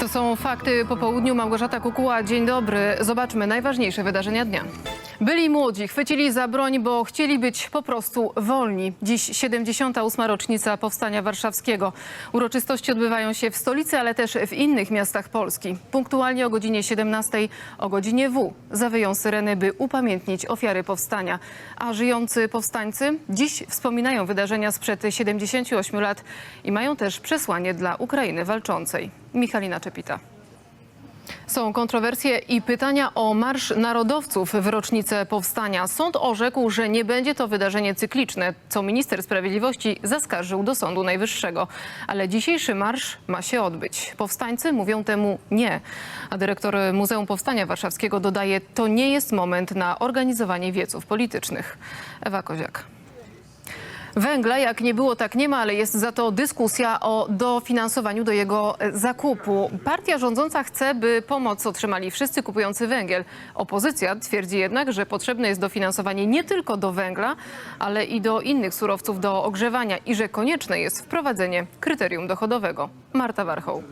To są fakty po południu. Małgorzata Kukuła, dzień dobry. Zobaczmy najważniejsze wydarzenia dnia. Byli młodzi, chwycili za broń, bo chcieli być po prostu wolni. Dziś 78. rocznica Powstania Warszawskiego. Uroczystości odbywają się w stolicy, ale też w innych miastach Polski. Punktualnie o godzinie 17 o godzinie W zawyją syreny, by upamiętnić ofiary powstania. A żyjący powstańcy dziś wspominają wydarzenia sprzed 78 lat i mają też przesłanie dla Ukrainy walczącej. Michalina Czepita. Są kontrowersje i pytania o Marsz Narodowców w rocznicę powstania. Sąd orzekł, że nie będzie to wydarzenie cykliczne, co minister sprawiedliwości zaskarżył do Sądu Najwyższego. Ale dzisiejszy marsz ma się odbyć. Powstańcy mówią temu nie. A dyrektor Muzeum Powstania Warszawskiego dodaje, to nie jest moment na organizowanie wieców politycznych. Ewa Koziak. Węgla jak nie było, tak nie ma, ale jest za to dyskusja o dofinansowaniu do jego e, zakupu. Partia rządząca chce, by pomoc otrzymali wszyscy kupujący węgiel. Opozycja twierdzi jednak, że potrzebne jest dofinansowanie nie tylko do węgla, ale i do innych surowców do ogrzewania i że konieczne jest wprowadzenie kryterium dochodowego. Marta Warchoł.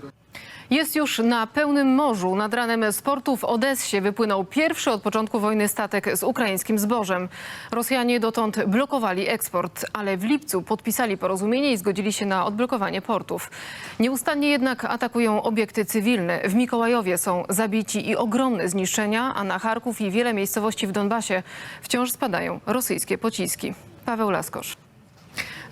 Jest już na pełnym morzu. Nad ranem z portu w Odessie wypłynął pierwszy od początku wojny statek z ukraińskim zbożem. Rosjanie dotąd blokowali eksport, ale w lipcu podpisali porozumienie i zgodzili się na odblokowanie portów. Nieustannie jednak atakują obiekty cywilne. W Mikołajowie są zabici i ogromne zniszczenia, a na Charków i wiele miejscowości w Donbasie wciąż spadają rosyjskie pociski. Paweł Laskosz.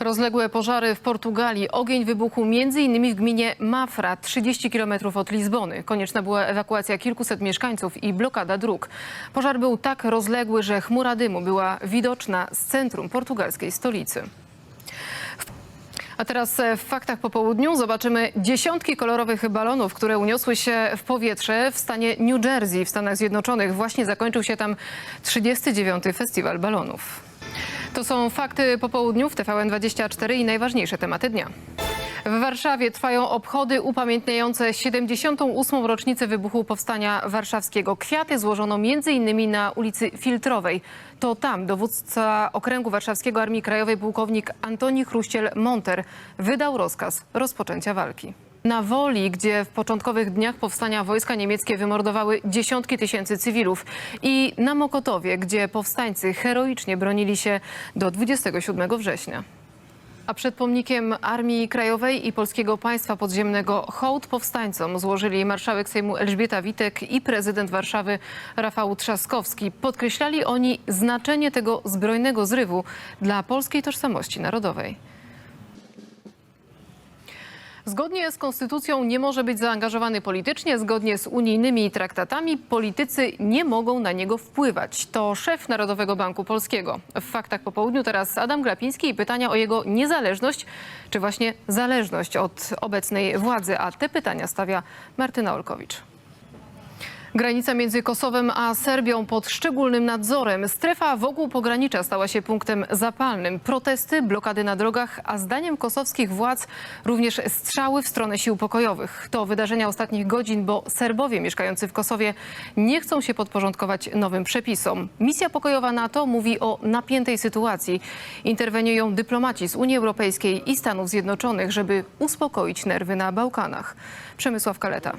Rozległe pożary w Portugalii. Ogień wybuchł m.in. w gminie Mafra, 30 km od Lizbony. Konieczna była ewakuacja kilkuset mieszkańców i blokada dróg. Pożar był tak rozległy, że chmura dymu była widoczna z centrum portugalskiej stolicy. A teraz e, w faktach po południu zobaczymy dziesiątki kolorowych balonów, które uniosły się w powietrze w stanie New Jersey w Stanach Zjednoczonych. Właśnie zakończył się tam 39. Festiwal Balonów. To są fakty po południu w TVN24 i najważniejsze tematy dnia. W Warszawie trwają obchody upamiętniające 78. rocznicę wybuchu Powstania Warszawskiego. Kwiaty złożono m.in. na ulicy Filtrowej. To tam dowódca Okręgu Warszawskiego Armii Krajowej pułkownik Antoni Chruściel-Monter wydał rozkaz rozpoczęcia walki. Na Woli, gdzie w początkowych dniach powstania wojska niemieckie wymordowały dziesiątki tysięcy cywilów i na Mokotowie, gdzie powstańcy heroicznie bronili się do 27 września. A przed pomnikiem Armii Krajowej i Polskiego Państwa Podziemnego hołd powstańcom złożyli marszałek Sejmu Elżbieta Witek i prezydent Warszawy Rafał Trzaskowski. Podkreślali oni znaczenie tego zbrojnego zrywu dla polskiej tożsamości narodowej. Zgodnie z konstytucją nie może być zaangażowany politycznie. Zgodnie z unijnymi traktatami politycy nie mogą na niego wpływać. To szef Narodowego Banku Polskiego. W faktach po południu teraz Adam Glapiński i pytania o jego niezależność, czy właśnie zależność od obecnej władzy. A te pytania stawia Martyna Olkowicz. Granica między Kosowem a Serbią pod szczególnym nadzorem. Strefa wokół pogranicza stała się punktem zapalnym. Protesty, blokady na drogach, a zdaniem kosowskich władz również strzały w stronę sił pokojowych. To wydarzenia ostatnich godzin, bo Serbowie mieszkający w Kosowie nie chcą się podporządkować nowym przepisom. Misja pokojowa NATO mówi o napiętej sytuacji. Interweniują dyplomaci z Unii Europejskiej i Stanów Zjednoczonych, żeby uspokoić nerwy na Bałkanach. Przemysław Kaleta.